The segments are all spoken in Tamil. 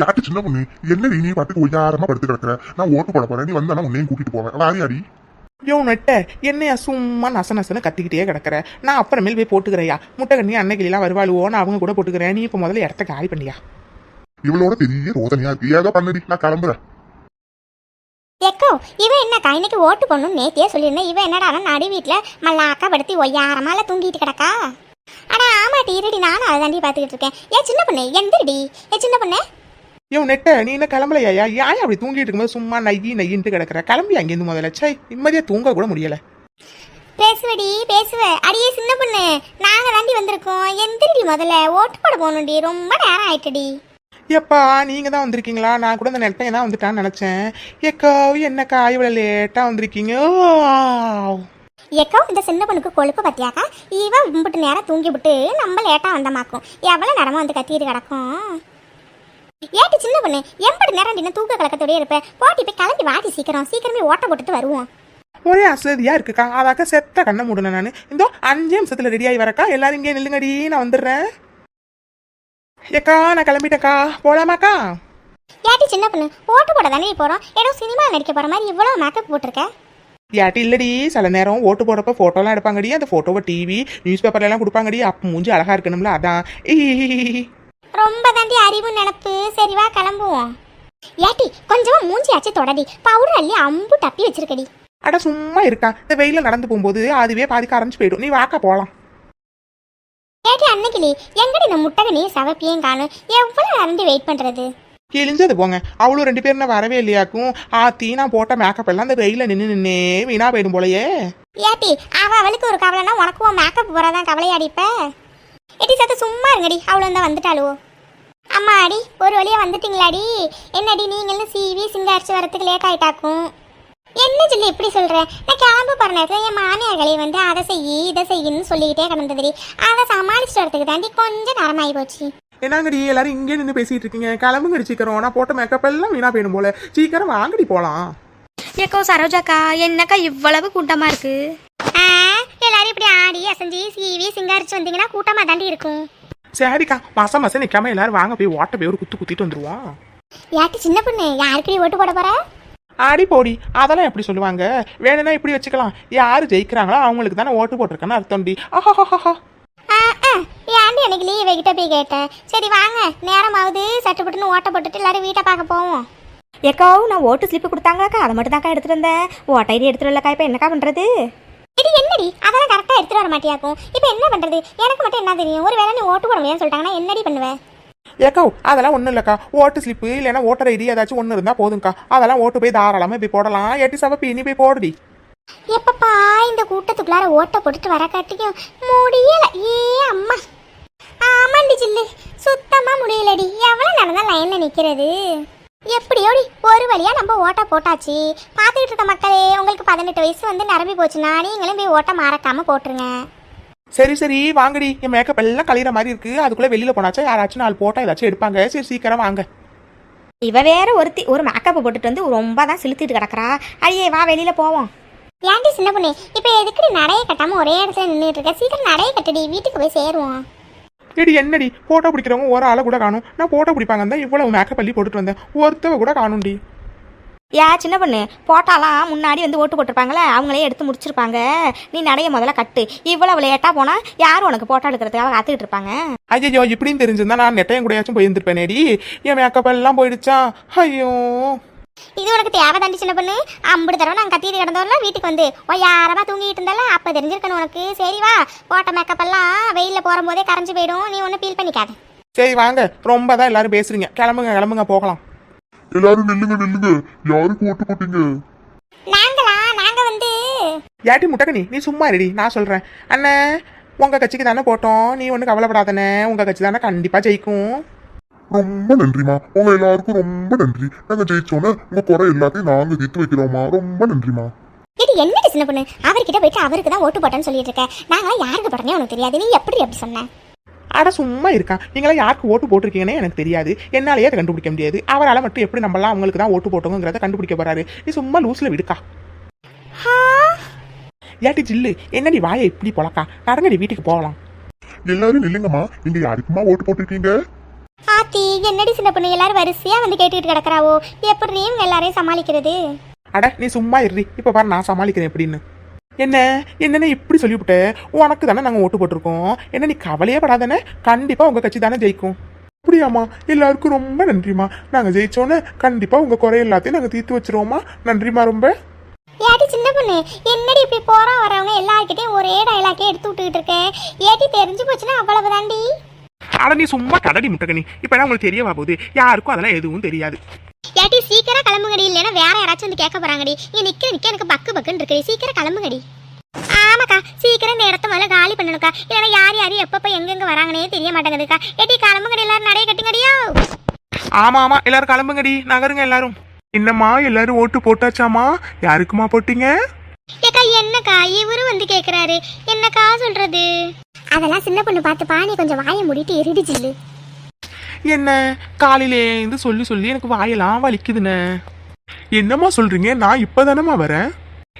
யாட்டு சின்ன பொண்ணு என்ன நீ பாட்டுக்கு ஒய்யாரமா படுத்து கிடக்குற? நான் ஓட்டு போட போறேன் நீ வந்தானா உன்னையும் கூட்டிட்டு போவேன். வாரியாடி யோ நெட்ட என்னையா சும்மா நச நசன்னு கத்திக்கிட்டே கிடக்குற? நான் அப்புறமேல் போய் போட்டுக்கிறையா? முட்டை கண்ணி அன்னைக்கிலாம் வருவாளுவோ நான் அவங்க கூட போட்டுக்கிறேன். நீ இப்போ முதல்ல இடத்த காலி பண்ணியா? இவளோட பெரிய ரோதனையா இருக்கு. ஏதோ பண்ணுடி நான் கிளம்புறேன். எக்கோ இவன் என்னக்கா? இன்னைக்கு ஓட்டு போடணும்னு நேத்தியே சொல்லியிருந்தேன். இவன் என்னடா நடு வீட்டில் மல்லாக்கா படுத்தி ஒய்யாரமால தூங்கிட்டு கிடக்கா? அடா ஆமாட்டி இருடி நானும் அதை தாண்டி பார்த்துக்கிட்டு இருக்கேன். ஏன் சின்ன பொண்ணு எந்திரடி? ஏன் சின்ன பொண்ணு? யோ நெட்ட நீ என்ன கிளம்பலையா? ஏன் அப்படி தூங்கிட்டு இருக்கும்போது சும்மா நையி நையின்ட்டு கிடக்குற? கிளம்பி அங்கேருந்து முதல்ல? சை நிம்மதியா தூங்க கூட முடியல. பேசுவடி பேசுவ. அடியே சின்ன பொண்ணு. நாங்க தாண்டி வந்திருக்கோம். எந்திரடி முதல்ல. ஓட்டு போட போகணும்டி. ரொம்ப நேரம் ஆயிட்டுடி. எப்பா நீங்க தான் வந்திருக்கீங்களா? நான் கூட இந்த நெட்டையை தான் வந்துட்டான்னு நினைச்சேன். ஏக்கா என்னக்கா இவ்வளவு லேட்டா வந்திருக்கீங்க! எக்கோ இந்த சின்ன பொண்ணுக்கு கொழுப்பு பத்தியாக்கா? இவன் கும்பிட்டு நேரம் தூங்கி விட்டு நம்ம லேட்டா வந்தமாக்கும். எவ்வளவு நேரமா வந்து கத்திட்டு கிடக்கும்? ஏட்டி சின்ன பொண்ணு எம்படி நேரம் என்ன தூக்க கலக்கத்தோடய இருப்ப போட்டி போய் கிளம்பி வாடி சீக்கிரம் சீக்கிரமே ஓட்ட போட்டுட்டு வருவோம். ஒரே அசதியா இருக்குக்கா. அதாக்கா செத்த கண்ணை மூடணும் நான். இந்த அஞ்சு நிமிஷத்துல ரெடி ஆகி வரக்கா. எல்லாரும் இங்கே நில்லுங்கடி நான் வந்துடுறேன். ஏக்கா நான் கிளம்பிட்டேக்கா போலாமாக்கா? ஏட்டி சின்ன பொண்ணு ஓட்டு போட தானே போறோம். ஏதோ சினிமா நடிக்க போற மாதிரி இவ்வளவு மேக்கப் போட்டிருக்க? யாட்டி இல்லடி சில நேரம் ஓட்டு போடுறப்ப ஃபோட்டோலாம் எடுப்பாங்கடி. அந்த ஃபோட்டோவை டிவி நியூஸ் பேப்பர்ல எல்லாம் கொடுப்பாங்கடி. அப்போ மூஞ்சி அழகா இருக்கணும்ல அதான். ரொம்ப தாண்டி அறிவு நினப்பு சரி வா கிளம்புவோம். ஏட்டி கொஞ்சமா மூஞ்சி ஆச்சு தொடடி. பவுடர் அள்ளி அம்பு டப்பி வச்சிருக்கடி. அட சும்மா இருக்கா. இந்த வெயில நடந்து போகும்போது அதுவே பாதிக்க ஆரம்பிச்சு போயிடும். நீ வாக்கா போலாம். ஏட்டி அன்னைக்கிளி எங்கடி இந்த முட்டகனி சவப்பியும் காணும்? எவ்வளவு நேரம் வெயிட் பண்றது? கிழிஞ்சது போங்க. அவளும் ரெண்டு பேரும் வரவே இல்லையாக்கும். ஆத்தி நான் போட்ட மேக்கப் எல்லாம் அந்த வெயில நின்று நின்னே வீணா போயிடும் போலயே. ஏட்டி அவ அவளுக்கு ஒரு கவலைனா உனக்கு உன் மேக்கப் போறதான் கவலையாடிப்ப ஏட்டி சத்த சும்மா இருங்கடி அவளும் தான் வந்துட்டாளுவோ அம்மா அடி ஒரு வழியா வந்துட்டீங்களாடி? என்னடி நீங்களும் சிவி சிங்காரிச்சு வரதுக்கு லேட் ஆயிட்டாக்கும். என்ன சொல்லி இப்படி சொல்ற? நான் கிளம்ப போற நேரத்துல என் மாமியார்களே வந்து அதை செய்யி இதை செய்யின்னு சொல்லிக்கிட்டே கிடந்ததுடி. அதை சமாளிச்சுட்டு வரதுக்கு தாண்டி கொஞ்சம் நேரமாயி போச்சு. என்னங்கடி எல்லாரும் இங்கே நின்று பேசிட்டு இருக்கீங்க. கிளம்புங்கடி சீக்கிரம். நான் போட்ட மேக்கப் எல்லாம் வீணா போயிடும் போல. சீக்கிரம் வாங்கடி போலாம். ஏக்கோ சரோஜாக்கா என்னக்கா இவ்வளவு கூட்டமா இருக்கு? ஆ, எல்லாரும் இப்படி ஆடி அசைஞ்சு சீவி சிங்காரிச்சு வந்தீங்கன்னா கூட்டமா தாண்டி இருக்கும். சரிக்கா மாசம் மாசம் நிக்காம எல்லாரும் வாங்க போய் ஓட்ட போய் ஒரு குத்து குத்திட்டு வந்துருவோம் யாட்டி சின்ன பொண்ணு? யாருக்கடி ஓட்டு போட போற? ஆடி போடி அதெல்லாம் எப்படி சொல்லுவாங்க? வேணும்னா இப்படி வச்சுக்கலாம். யாரு ஜெயிக்கிறாங்களோ அவங்களுக்கு தானே ஓட்டு போட்டிருக்கேன்னு அர்த்தம்டி ஆஹாஹாஹா. ஆ, ஆ, ஏன்டி எனக்கு லீவ் கிட்ட போய் கேட்டேன் சரி வாங்க. நேரமாவது சட்டு புட்டுன்னு ஓட்ட போட்டுட்டு எல்லாரும் வீட்டை பார்க்க போவோம். ஏக்கோ நான் ஓட்டு ஸ்லிப்பு கொடுத்தாங்களாக்கா? அதை மட்டும் தாக்கா எடுத்துட்டு வந்தேன். ஓட்ட ஐடி எடுத்துட்டு வரலக்கா இப்போ என்னக்கா பண்றது? இது என்னடி? அதெல்லாம் கரெக்டா எடுத்துட்டு வர மாட்டியாக்கும். இப்போ என்ன பண்றது? எனக்கு மட்டும் என்ன தெரியும்? ஒரு வேளை நீ ஓட்டு போட முடியாதுன்னு சொல்லிட்டாங்கன்னா என்னடி பண்ணுவேன் ஏக்கோ அதெல்லாம் ஒன்றும் இல்லைக்கா. ஓட்டு ஸ்லிப்பு இல்லைன்னா ஓட்டர் ஐடி ஏதாச்சும் ஒன்று இருந்தால் போதும்க்கா. அதெல்லாம் ஓட்டு போய் தாராளமாக போய் போடலாம். எட்டி சவப்பி நீ போய் போடுடி. எப்பப்பா இந்த கூட்டத்துக்குள்ளார ஓட்ட போட்டுட்டு வர காட்டியும் முடியல. ஏ அம்மா. ஆமாண்டி சில்லு. சுத்தமா முடியலடி. எவ்வளவு நடந்தா லைன்ல நிக்கிறது எப்படியோடி ஒரு வழியா நம்ம ஓட்ட போட்டாச்சு. பார்த்துக்கிட்டு இருக்க மக்களே உங்களுக்கு பதினெட்டு வயசு வந்து நிரம்பி போச்சுன்னா நீங்களும் போய் ஓட்ட மறக்காம போட்டுருங்க. சரி சரி வாங்கடி. என் மேக்கப் எல்லாம் கழிகிற மாதிரி இருக்கு. அதுக்குள்ளே வெளியில் போனாச்சா யாராச்சும் நாலு போட்டா ஏதாச்சும் எடுப்பாங்க. சரி சீக்கிரம் வாங்க. இவ வேற ஒருத்தி ஒரு மேக்கப் போட்டுட்டு வந்து ரொம்ப தான் செலுத்திட்டு கிடக்குறா. அடியே வா வெளியில போவோம். ஏன்டி சின்ன பொண்ணு இப்போ எதுக்குடி நடைய கட்டாம ஒரே இடத்துல நின்றுட்டு இருக்க சீக்கிரம் நடைய கட்டுடி வீட்டுக்கு போய் சேருவோம். எடி என்னடி? போட்டோ பிடிக்கிறவங்க ஒரு ஆளை கூட காணும். நான் போட்டோ பிடிப்பாங்க தான் இவ்வளவு மேக்கப் பண்ணி போட்டுட்டு வந்தேன். ஒருத்தவ கூட காணும்டி. ஏ சின்ன பொண்ணு போட்டாலாம் முன்னாடி வந்து ஓட்டு போட்டிருப்பாங்களே அவங்களே எடுத்து முடிச்சிருப்பாங்க. நீ நடைய முதல்ல கட்டு. இவ்வளவு லேட்டாக போனால் யார் உனக்கு போட்டோ எடுக்கிறதுக்காக காத்துக்கிட்டு இருப்பாங்க? ஐயோ இப்படின்னு தெரிஞ்சிருந்தா நான் நெட்டையும் கூடயாச்சும் போயிருந்துருப்பேனேடி. என் மேக்கப் எல்லாம் போயிடுச்சா? ஐயோ. இது உனக்கு தேவை தாண்டி சின்ன பொண்ணு? ஐம்பது தடவை நாங்கள் கத்திட்டு கிடந்தோம்ல வீட்டுக்கு வந்து ஒய்யாரமா தூங்கிட்டு இருந்தால? அப்போ தெரிஞ்சிருக்கணும் உனக்கு. சரி வா போட்ட மேக்கப் எல்லாம் வெயிலில் போகிற போதே கரைஞ்சு போயிடும். நீ ஒன்றும் ஃபீல் பண்ணிக்காத. சரி வாங்க. ரொம்ப தான் எல்லாரும் பேசுறீங்க. கிளம்புங்க கிளம்புங்க போகலாம். எல்லாரும் நில்லுங்க நில்லுங்க. யாருக்கு ஓட்டு போட்டீங்க? நாங்களா? நாங்கள் வந்து யாட்டி முட்டக்கனி நீ சும்மா ரெடி நான் சொல்றேன். அண்ணே உங்க கட்சிக்கு தானே போட்டோம். நீ ஒன்றும் கவலைப்படாதண்ணே. உங்க கட்சி தானே கண்டிப்பா ஜெயிக்கும். ரொம்ப நன்றிமா உங்க எல்லாருக்கும் ரொம்ப நன்றி. நாங்க ஜெயிச்சோன்னே உங்க குறை எல்லாத்தையும் நாங்க தீர்த்து வைக்கிறோமா ரொம்ப நன்றிமா இது என்னடி சின்ன பொண்ணு? அவர்கிட்ட போயிட்டு அவருக்கு தான் ஓட்டு போட்டேன்னு சொல்லிட்டு இருக்க. நாங்களாம் யாருக்கு போட்டோன்னே உனக்கு தெரியாது. நீ எப்படி அப்படி சொன்ன? அட சும்மா இருக்கான் நீங்களாம் யாருக்கு ஓட்டு போட்டிருக்கீங்கன்னே எனக்கு தெரியாது. என்னாலேயே அதை கண்டுபிடிக்க முடியாது. அவரால் மட்டும் எப்படி நம்மளாம் அவங்களுக்கு தான் ஓட்டு போட்டோங்கிறத கண்டுபிடிக்க போறாரு. நீ சும்மா லூஸ்ல விடுக்கா. ஏட்டி ஜில்லு என்னடி வாயை இப்படி பொழக்கா? நடங்கடி வீட்டுக்கு போகலாம். எல்லாரும் நில்லுங்கம்மா. நீங்க யாருக்குமா ஓட்டு போட்டிருக்கீங்க? ஆத்தி என்னடி சின்ன பொண்ணு? எல்லாரும் வரிசையா வந்து கேட்டுக்கிட்டு கிடக்குறாவோ? எப்படி இவங்க எல்லாரையும் சமாளிக்கிறது? அட நீ சும்மா இருறி இப்போ பாரு நான் சமாளிக்கிறேன் எப்படின்னு. என்ன? என்னென்ன இப்படி சொல்லிவிட்ட? உனக்கு தானே நாங்கள் ஓட்டு போட்டிருக்கோம். என்ன நீ கவலையே படாதானே? கண்டிப்பாக உங்கள் கட்சி தானே ஜெயிக்கும். அப்படியாம்மா? எல்லாருக்கும் ரொம்ப நன்றிம்மா. நாங்கள் ஜெயிச்சோன்னே கண்டிப்பாக உங்கள் குறை எல்லாத்தையும் நாங்கள் தீர்த்து வச்சிருவோம்மா. நன்றிம்மா ரொம்ப. ஏட்டி சின்ன பொண்ணு என்னடி இப்படி போறோம் வரவங்க எல்லார்கிட்டயும் ஒரே டைலாக்கே எடுத்து விட்டுக்கிட்டு இருக்கேன் ஏட்டி தெரிஞ்சு போச்சுன்னா அவ்வளவு தாண்டி அட நீ சும்மா கடடி முட்டகனி. இப்போ உங்களுக்கு தெரியவா போகுது? யாருக்கும் அதெல்லாம் எதுவும் தெரியாது. ஏட்டி சீக்கிரம் கிளம்புங்கடி. இல்லைன்னா வேற யாராச்சும் வந்து கேட்க போறாங்கடி. இங்க நிக்க நிக்க எனக்கு பக்கு பக்குன்னு இருக்குடி. சீக்கிரம் கிளம்புங்கடி. ஆமாக்கா சீக்கிரம் இடத்த முதல்ல காலி பண்ணணுக்கா. இல்லைன்னா யார் யார் எப்பப்ப எங்கெங்க வராங்கன்னே தெரிய மாட்டேங்குதுக்கா. ஏட்டி கிளம்புங்கடி எல்லாரும் நடைய கட்டுங்கடியோ. ஆமா ஆமா எல்லாரும் கிளம்புங்கடி. நகருங்க எல்லாரும். என்னம்மா எல்லாரும் ஓட்டு போட்டாச்சாமா யாருக்குமா போட்டீங்க? ஏக்கா என்னக்கா இவரு வந்து கேக்குறாரு. என்னக்கா சொல்றது? அதெல்லாம் சின்ன பொண்ணு பார்த்துப்பா. நீ கொஞ்சம் வாயை மூடிட்டு ஜில்லு. என்ன? காலையிலேருந்து சொல்லி சொல்லி எனக்கு வாயெல்லாம் வலிக்குதுண்ணே. என்னம்மா சொல்றீங்க? நான் இப்பதானம்மா வரேன்.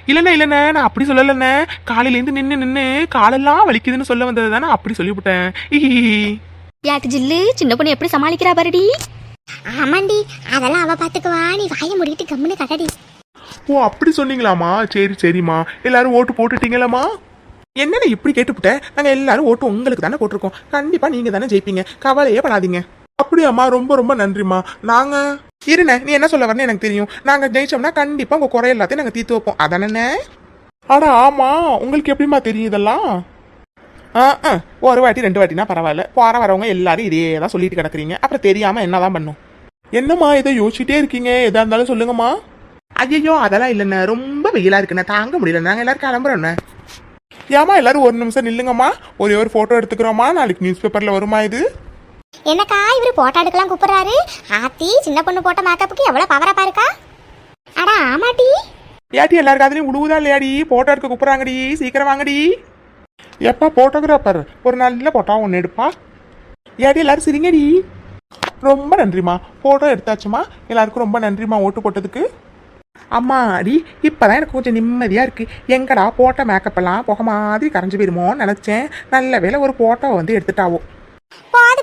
இல்லைண்ணே இல்லைண்ணே நான் அப்படி சொல்லலைண்ணே. காலையிலேருந்து நின்று நின்று காலெல்லாம் வலிக்குதுன்னு சொல்ல வந்தது தானே அப்படி சொல்லிவிட்டேன். யாட்டு ஜில்லு? சின்ன பொண்ணு எப்படி சமாளிக்கிறா பாருடி. ஆமாண்டி அதெல்லாம் அவ பாத்துக்குவா. நீ வாயை மூடிட்டு கம்முன்னு கடடி ஓ அப்படி சொன்னீங்களாம்மா? சரி சரிம்மா. எல்லாரும் ஓட்டு போட்டுட்டீங்களாம்மா? என்னண்ணே இப்படி கேட்டுவிட்டேன் நாங்கள் எல்லாரும் ஓட்டு உங்களுக்கு தானே போட்டிருக்கோம். கண்டிப்பாக நீங்கள் தானே ஜெயிப்பீங்க. கவலையே படாதீங்க. அப்படியாம்மா ரொம்ப ரொம்ப நன்றிம்மா. நாங்கள் இருண்ணே நீ என்ன சொல்ல வரேன்னு எனக்கு தெரியும். நாங்கள் ஜெயிச்சோம்னா கண்டிப்பாக உங்கள் குறை எல்லாத்தையும் நாங்கள் தீர்த்து வைப்போம். அதானே அட ஆமாம் உங்களுக்கு எப்படிம்மா தெரியும் இதெல்லாம்? ஆ ஆ ஒரு வாட்டி ரெண்டு வாட்டினா பரவாயில்ல. போற வரவங்க எல்லாரும் இதே தான் சொல்லிட்டு கிடக்குறீங்க. அப்புறம் தெரியாமல் என்னதான் பண்ணும்? என்னம்மா இதை யோசிச்சுட்டே இருக்கீங்க? எதா இருந்தாலும் சொல்லுங்கம்மா. ஐயோ அதெல்லாம் இல்லைண்ணே. ரொம்ப வெயிலா இருக்குண்ணே. தாங்க முடியல நாங்கள் எல்லாரும் கிளம்புறோண்ணே ஏமா எல்லாரும் ஒரு நிமிஷம் நில்லுங்கம்மா. ஒரே ஒரு ஃபோட்டோ எடுத்துக்கிறோமா நாளைக்கு நியூஸ் பேப்பரில் வருமா இது? என்னக்கா இவரு போட்டோ எடுக்கலாம் கூப்பிடுறாரு? ஆத்தி சின்ன பொண்ணு போட்ட மேக்கப்புக்கு எவ்வளவு பவரா பாருக்கா? அட ஆமாட்டி. ஏட்டி எல்லாரும் காதுலையும் உழுவுதா இல்லையாடி? ஃபோட்டோ எடுக்க கூப்பிட்றாங்கடி. சீக்கிரம் வாங்கடி. எப்பா ஃபோட்டோகிராஃபர் ஒரு நல்ல ஃபோட்டோ ஒன்று எடுப்பா. ஏடி எல்லாரும் சிரிங்கடி. ரொம்ப நன்றிம்மா. ஃபோட்டோ எடுத்தாச்சுமா எல்லாருக்கும் ரொம்ப நன்றிம்மா ஓட்டு போட்டதுக்கு. அம்மாடி இப்போதான் எனக்கு கொஞ்சம் நிம்மதியாக இருக்குது எங்கடா போட்ட மேக்கப் எல்லாம் புகை மாதிரி கரைஞ்சு போயிருமோன்னு நினச்சேன். நல்ல வேளை ஒரு ஃபோட்டோ வந்து எடுத்துட்டாவோ.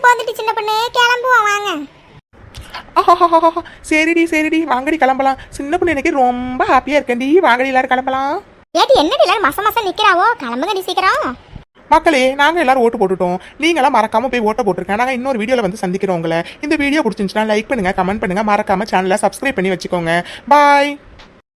போது போந்துட்டு சின்ன பொண்ணு கிளம்புவோம் வாங்க. சரிடி சரிடி. வாங்கடி கிளம்பலாம். சின்ன பொண்ணு எனக்கு ரொம்ப ஹாப்பியாக இருக்கேன்டி. வாங்கடி எல்லாரும் கிளம்பலாம். ஏட்டி என்னடி எல்லாரும் மச மசம் நிக்கிறாவோ? கிளம்புங்கடி சீக்கிரம். மக்களே நாங்கள் எல்லாரும் ஓட்டு போட்டுட்டோம். நீங்களாம் மறக்காம போய் ஓட்ட போட்டிருக்கேன். நாங்கள் இன்னொரு வீடியோவில் வந்து சந்திக்கிறோம் உங்களை. இந்த வீடியோ பிடிச்சிருந்துச்சுன்னா லைக் பண்ணுங்க கமெண்ட் பண்ணுங்க. மறக்காம சேனலை சப்ஸ்கிரைப் பண்ணி வச்சுக்கோங்க. பாய்